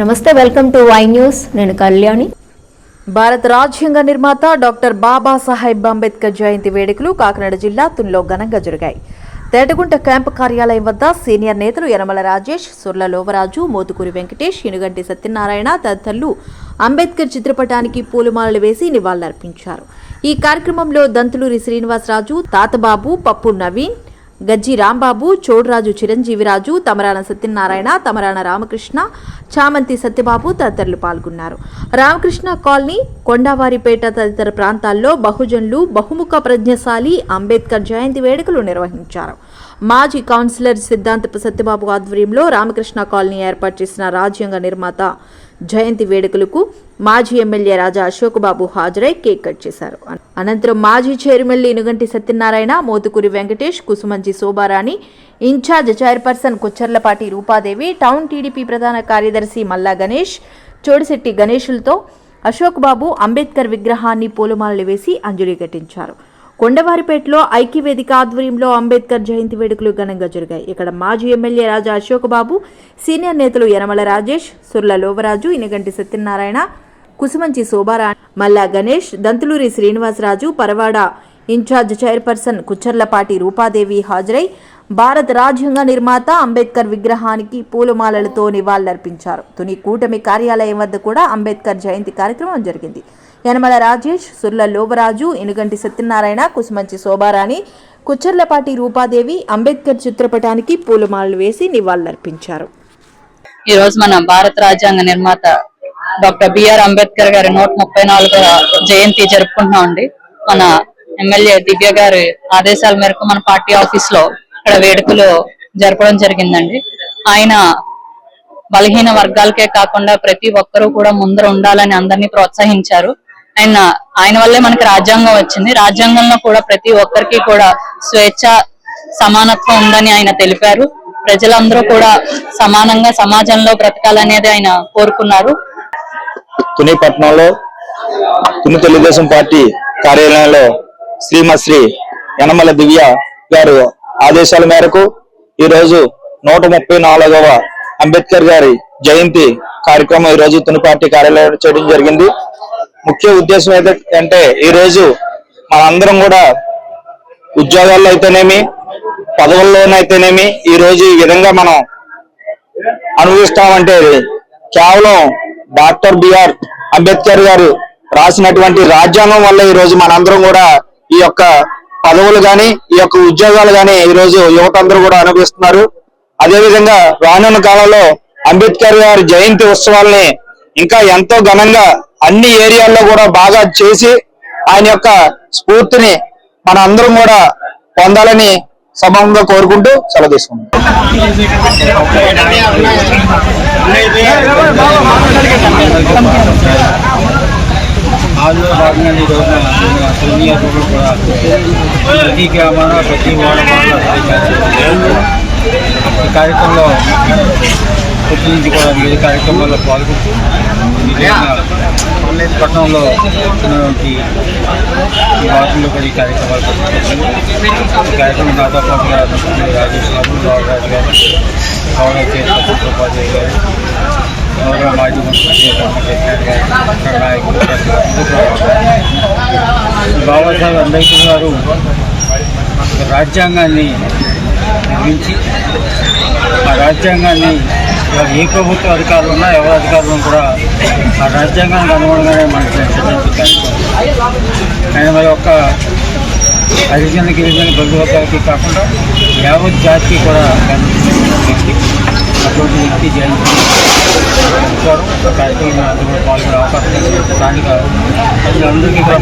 నమస్తే welcome to Y news. నేను కళ్యాణి. భారత రాజ్యాంగ నిర్మాత డాక్టర్ బాబాసాహెబ్ అంబేద్కర్ జయంతి వేడుకలు కాకినాడ జిల్లా తునిలో ఘనంగా జరిగాయి. తేటగుంట క్యాంపు కార్యాలయం వద్ద సీనియర్ నేతలు యనమల రాజేష్ సుర్ల లోవరాజు మోతుకూరి వెంకటేష్ ఇనుగంటి సత్యనారాయణ తదితరులు అంబేద్కర్ చిత్రపటానికి పూలమాలలు వేసి నివాళులర్పించారు. ఈ కార్యక్రమంలో దంతులూరి శ్రీనివాసరాజు తాతబాబు పప్పు నవీన్ గజ్జి రాంబాబు చోడరాజు చిరంజీవిరాజు తమరాన సత్యనారాయణ తమరాన రామకృష్ణ చామంతి సత్యబాబు తదితరులు పాల్గొన్నారు. రామకృష్ణ కాలనీ కొండావారిపేట తదితర ప్రాంతాల్లో బహుజనులు బహుముఖ ప్రజ్ఞశాలి అంబేద్కర్ జయంతి వేడుకలు నిర్వహించారు. మాజీ కౌన్సిలర్ సిద్ధాంతపు సత్యబాబు ఆధ్వర్యంలో రామకృష్ణ కాలనీ ఏర్పాటు చేసిన రాజ్యాంగ నిర్మాత జయంతి వేడుకలకు మాజీ ఎమ్మెల్యే రాజా అశోక్బాబు హాజరై కేక్ కట్ చేశారు. అనంతరం మాజీ chairman Inuganti Satyanarayana Mothukuri Venkatesh Kusumanchi Shobharani in charge chairperson Kocharlapati Rupadevi town TDP ప్రధాన కార్యదర్శి మల్లా గణేష్ చోడిశెట్టి గణేషులతో అశోక్ బాబు అంబేద్కర్ విగ్రహాన్ని పూలమాలలు వేసి అంజలి ఘటించారు. కొండవారిపేటలో ఐక్యవేదిక ఆధ్వర్యంలో అంబేద్కర్ జయంతి వేడుకలు ఘనంగా జరిగాయి. ఇక్కడ మాజీ ఎమ్మెల్యే రాజా అశోక్ బాబు సీనియర్ నేతలు Yanamala Rajesh Surla Lovaraju Inaganti Satyanarayana Kusumanchi Shobhara Malla Ganesh Dantuluri Srinivasaraju Paravada in charge chairperson Kucharlapati Rupadevi హాజరై భారత రాజ్యాంగ నిర్మాత అంబేద్కర్ విగ్రహానికి పూలమాలలతో నివాళులర్పించారు. తుని కూటమి కార్యాలయం వద్ద కూడా అంబేద్కర్ జయంతి కార్యక్రమం జరిగింది. యనమల రాజేష్ సుర్ల లోవరాజు ఎనుగంటి సత్యనారాయణ కుసుమంచి శోభారాణి కుచ్చర్లపాటి రూపాదేవి అంబేద్కర్ చిత్రపటానికి పూలమాలలు వేసి నివాళులర్పించారు. ఈ రోజు మన భారత రాజ్యాంగ నిర్మాత డాక్టర్ బిఆర్ అంబేద్కర్ గారి నూట ముప్పై నాలుగవ జయంతి జరుపుకుంటున్నామండి మన ఎమ్మెల్యే దివ్య గారి ఆదేశాల మేరకు మన పార్టీ ఆఫీస్లో ఇక్కడ వేడుకలు జరపడం జరిగిందండి. ఆయన బలహీన వర్గాలకే కాకుండా ప్రతి ఒక్కరూ కూడా ముందర ఉండాలని అందరినీ ప్రోత్సహించారు. ఆయన ఆయన వల్లే మనకి రాజ్యాంగం వచ్చింది. రాజ్యాంగంలో కూడా ప్రతి ఒక్కరికి కూడా స్వేచ్ఛ సమానత్వం ఉందని ఆయన తెలిపారు. ప్రజలందరూ కూడా సమానంగా సమాజంలో బ్రతకాలనేది ఆయన కోరుకున్నారు. తుని పట్టణంలో తుని తెలుగుదేశం పార్టీ కార్యాలయంలో శ్రీమశ్రీ యనమల దివ్య గారు ఆదేశాల మేరకు ఈ రోజు నూట ముప్పై నాలుగవ అంబేద్కర్ గారి జయంతి కార్యక్రమం ఈ రోజు తుని పార్టీ కార్యాలయంలో చేయడం జరిగింది. ముఖ్య ఉద్దేశం ఏంటంటే ఈ రోజు మనందరం కూడా ఉద్యోగాల్లో అయితేనేమి పదవుల్లోనైతేనేమి ఈ రోజు ఈ విధంగా మనం అనుభవిస్తామంటే కేవలం డాక్టర్ బిఆర్ అంబేద్కర్ గారు రాసినటువంటి రాజ్యాంగం వల్ల ఈ రోజు మనందరం కూడా ఈ యొక్క పదవులు గాని ఈ యొక్క ఉద్యోగాలు గాని ఈ రోజు యువత అందరూ కూడా అనుభవిస్తున్నారు. అదేవిధంగా రానున్న కాలంలో అంబేద్కర్ గారి జయంతి ఉత్సవాల్ని ఇంకా ఎంతో ఘనంగా అన్ని ఏరియాల్లో కూడా బాగా చేసి ఆయన యొక్క స్ఫూర్తిని మన అందరం కూడా పొందాలని సమంగా కోరుకుంటూ సెలవు తీసుకుంటాం భాగంగా ఈ రోజున సీనియర్ కూడా ప్రతి గ్రామాన ప్రతి ఈ కార్యక్రమంలో కూడా పాల్గొంటూ ఆన్లైన్ పట్టణంలో ఉన్నటువంటి ఈ వార్డుల్లో కూడా ఈ కార్యక్రమాలు ఈ కార్యక్రమం దాదాపు పాటుగా రాజేష్ బాబు రావు గారు గౌరవ చైర్మన్ గారు గౌరవ మాజీ మంత్రి నాయకులు బాబాసాహెబ్ అంబేద్కర్ గారు రాజ్యాంగాన్ని నిర్మించి ఆ రాజ్యాంగాన్ని ఏ ప్రభుత్వ అధికారులు ఉన్నా ఎవరి అధికారులు కూడా ఆ రాజ్యాంగానికి అనుగుణంగానే మనకి నడిచేటువంటి కార్యక్రమం ఆయన మరి యొక్క హరిజన గిరిజన బంధువర్గాలకి కాకుండా యావత్ జాతికి కూడా వ్యక్తి అటువంటి వ్యక్తి జయంతి వచ్చారు. అందరూ కూడా పాల్గొనే అవకాశం ఉంది. స్థానిక ప్రజలందరికీ కూడా